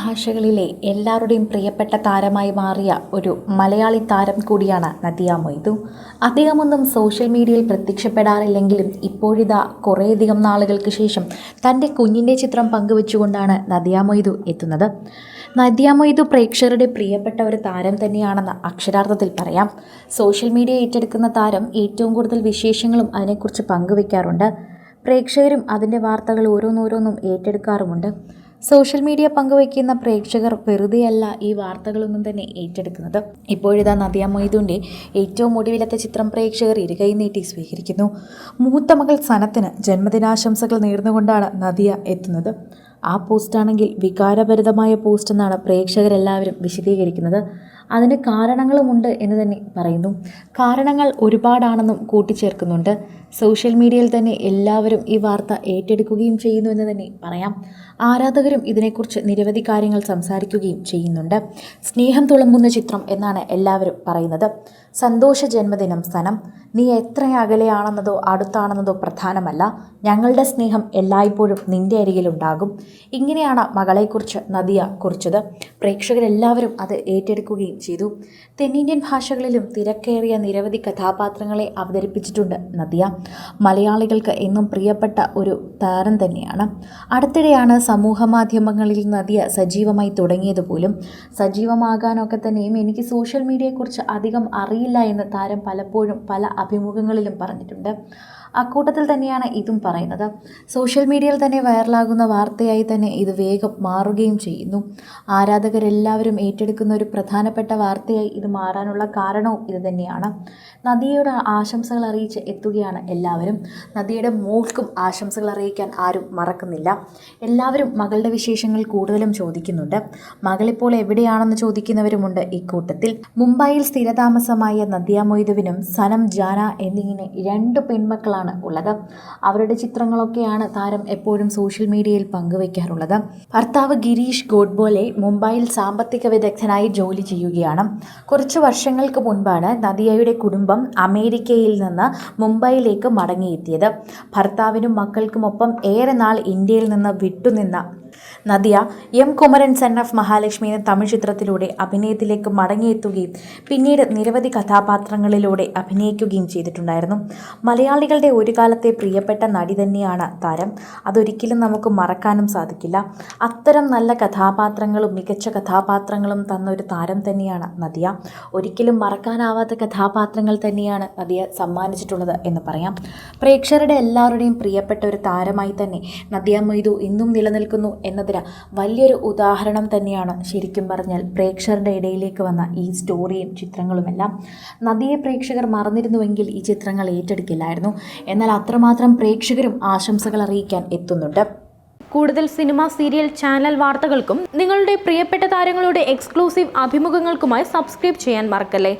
ഭാഷകളിലെ എല്ലാവരുടെയും പ്രിയപ്പെട്ട താരമായി മാറിയ ഒരു മലയാളി താരം കൂടിയാണ് നദിയ മൊയ്തു. അദ്ദേഹമൊന്നും സോഷ്യൽ മീഡിയയിൽ പ്രത്യക്ഷപ്പെടാറില്ലെങ്കിലും ഇപ്പോഴിതാ കുറേയധികം നാളുകൾക്ക് ശേഷം തന്റെ കുഞ്ഞിന്റെ ചിത്രം പങ്കുവെച്ചുകൊണ്ടാണ് നദിയ മൊയ്തു എത്തുന്നത്. നദിയ മൊയ്തു പ്രേക്ഷകരുടെ പ്രിയപ്പെട്ട ഒരു താരം തന്നെയാണെന്ന് അക്ഷരാർത്ഥത്തിൽ പറയാം. സോഷ്യൽ മീഡിയ ഏറ്റെടുക്കുന്ന താരം ഏറ്റവും കൂടുതൽ വിശേഷങ്ങളും അതിനെക്കുറിച്ച് പങ്കുവെക്കാറുണ്ട്. പ്രേക്ഷകരും അതിന്റെ വാർത്തകൾ ഓരോന്നോരോന്നും ഏറ്റെടുക്കാറുമുണ്ട്. സോഷ്യൽ മീഡിയ പങ്കുവയ്ക്കുന്ന പ്രേക്ഷകർ വെറുതെയല്ല ഈ വാർത്തകളൊന്നും തന്നെ ഏറ്റെടുക്കുന്നത്. ഇപ്പോഴിതാ നദിയ മൊയ്തുവിന്റെ ഏറ്റവും ഒടുവിലത്തെ ചിത്രം പ്രേക്ഷകർ ഇരുകൈ നീട്ടി സ്വീകരിക്കുന്നു. മൂത്ത മകൾ സനത്തിന് ജന്മദിനാശംസകൾ നേർന്നുകൊണ്ടാണ് നദിയ എത്തുന്നത്. ആ പോസ്റ്റാണെങ്കിൽ വികാരഭരിതമായ പോസ്റ്റ് എന്നാണ് പ്രേക്ഷകരെല്ലാവരും വിശദീകരിക്കുന്നത്. അതിന് കാരണങ്ങളുമുണ്ട് എന്ന് തന്നെ പറയുന്നു. കാരണങ്ങൾ ഒരുപാടാണെന്നും കൂട്ടിച്ചേർക്കുന്നുണ്ട്. സോഷ്യൽ മീഡിയയിൽ തന്നെ എല്ലാവരും ഈ വാർത്ത ഏറ്റെടുക്കുകയും ചെയ്യുന്നു എന്ന് തന്നെ പറയാം. ആരാധകരും ഇതിനെക്കുറിച്ച് നിരവധി കാര്യങ്ങൾ സംസാരിക്കുകയും ചെയ്യുന്നുണ്ട്. സ്നേഹം തുളുമ്പുന്ന ചിത്രം എന്നാണ് എല്ലാവരും പറയുന്നത്. സന്തോഷ ജന്മദിനം സ്ഥലം നീ എത്ര അകലെയാണെന്നതോ അടുത്താണെന്നതോ പ്രധാനമല്ല. ഞങ്ങളുടെ സ്നേഹം എല്ലായ്പ്പോഴും നിന്റെ അരികിലുണ്ടാകും ഇങ്ങനെയാണ് മകളെക്കുറിച്ച് നദിയ കുറിച്ചത്. പ്രേക്ഷകരെല്ലാവരും അത് ഏറ്റെടുക്കുകയും ചെയ്തു. തെന്നിന്ത്യൻ ഭാഷകളിലും തിരക്കേറിയ നിരവധി കഥാപാത്രങ്ങളെ അവതരിപ്പിച്ചിട്ടുണ്ട് നദിയ. മലയാളികൾക്ക് എന്നും പ്രിയപ്പെട്ട ഒരു താരം തന്നെയാണ്. അടുത്തിടെയാണ് സമൂഹ മാധ്യമങ്ങളിൽ നദിയ സജീവമായി തുടങ്ങിയത് പോലും. സജീവമാകാനൊക്കെ തന്നെയും എനിക്ക് സോഷ്യൽ മീഡിയയെക്കുറിച്ച് അധികം അറിയില്ല എന്ന് താരം പലപ്പോഴും പല അഭിമുഖങ്ങളിലും പറഞ്ഞിട്ടുണ്ട്. അക്കൂട്ടത്തിൽ തന്നെയാണ് ഇതും പറയുന്നത്. സോഷ്യൽ മീഡിയയിൽ തന്നെ വൈറലാകുന്ന വാർത്തയായി തന്നെ ഇത് വേഗം മാറുകയും ചെയ്യുന്നു. ആരാധകരെല്ലാവരും ഏറ്റെടുക്കുന്ന ഒരു പ്രധാനപ്പെട്ട വാർത്തയായി ഇത് മാറാനുള്ള കാരണവും ഇത് തന്നെയാണ്. നദിയുടെ ആശംസകൾ അറിയിച്ച് എത്തുകയാണ് എല്ലാവരും. നദിയുടെ മോൾക്കും ആശംസകൾ അറിയിക്കാൻ ആരും മറക്കുന്നില്ല. എല്ലാവരും മകളുടെ വിശേഷങ്ങൾ കൂടുതലും ചോദിക്കുന്നുണ്ട്. മകളിപ്പോൾ എവിടെയാണെന്ന് ചോദിക്കുന്നവരുമുണ്ട് ഇക്കൂട്ടത്തിൽ മുംബൈയിൽ സ്ഥിരതാമസമായ നദിയ മൊയ്തുവിനും സനം ജാന എന്നിങ്ങനെ രണ്ട് പെൺമക്കളാണ് ഉള്ളത്. അവരുടെ ചിത്രങ്ങളൊക്കെയാണ് താരം എപ്പോഴും സോഷ്യൽ മീഡിയയിൽ പങ്കുവയ്ക്കാറുള്ളത് ഭർത്താവ് ഗിരീഷ് ഗോഡ്ബോലെ മുംബൈയിൽ സാമ്പത്തിക വിദഗ്ധനായി ജോലി ചെയ്യുകയാണ്. കുറച്ച് വർഷങ്ങൾക്ക് മുൻപാണ് നദിയയുടെ കുടുംബം അമേരിക്കയിൽ നിന്ന് മുംബൈയിലേക്ക് മടങ്ങിയെത്തിയത്. ഭർത്താവിനും മക്കൾക്കുമൊപ്പം ഏറെ നാൾ ഇന്ത്യയിൽ നിന്ന് വിട്ടുനിന്ന Nadiya M Kumaran son of Mahalakshmi എന്ന തമിഴ് ചിത്രത്തിലൂടെ അഭിനയത്തിലേക്ക് മടങ്ങിയെത്തുകയും പിന്നീട് നിരവധി കഥാപാത്രങ്ങളിലൂടെ അഭിനയിക്കുകയും ചെയ്തിട്ടുണ്ടായിരുന്നു. മലയാളികളുടെ ഒരു കാലത്തെ പ്രിയപ്പെട്ട നടി തന്നെയാണ് താരം. അതൊരിക്കലും നമുക്ക് മറക്കാനും സാധിക്കില്ല. അത്തരം നല്ല കഥാപാത്രങ്ങളും മികച്ച കഥാപാത്രങ്ങളും തന്ന ഒരു താരം തന്നെയാണ് നദിയ. ഒരിക്കലും മറക്കാനാവാത്ത കഥാപാത്രങ്ങൾ തന്നെയാണ് നദിയ സമ്മാനിച്ചിട്ടുള്ളത് എന്ന് പറയാം. പ്രേക്ഷകരുടെ എല്ലാവരുടെയും പ്രിയപ്പെട്ട ഒരു താരമായി തന്നെ നദിയ മൊയ്തു ഇന്നും നിലനിൽക്കുന്നു എന്നതിന് വലിയൊരു ഉദാഹരണം തന്നെയാണ് ശരിക്കും പറഞ്ഞാൽ പ്രേക്ഷകരുടെ ഇടയിലേക്ക് വന്ന ഈ സ്റ്റോറിയും ചിത്രങ്ങളുമെല്ലാം. നദിയെ പ്രേക്ഷകർ മറന്നിരുന്നുവെങ്കിൽ ഈ ചിത്രങ്ങൾ ഏറ്റെടുക്കില്ലായിരുന്നു. എന്നാൽ അത്രമാത്രം പ്രേക്ഷകരും ആശംസകൾ അറിയിക്കാൻ എത്തുന്നുണ്ട്. കൂടുതൽ സിനിമ സീരിയൽ ചാനൽ വാർത്തകൾക്കും നിങ്ങളുടെ പ്രിയപ്പെട്ട താരങ്ങളുടെ എക്സ്ക്ലൂസീവ് അഭിമുഖങ്ങൾക്കുമായി സബ്സ്ക്രൈബ് ചെയ്യാൻ മറക്കല്ലേ?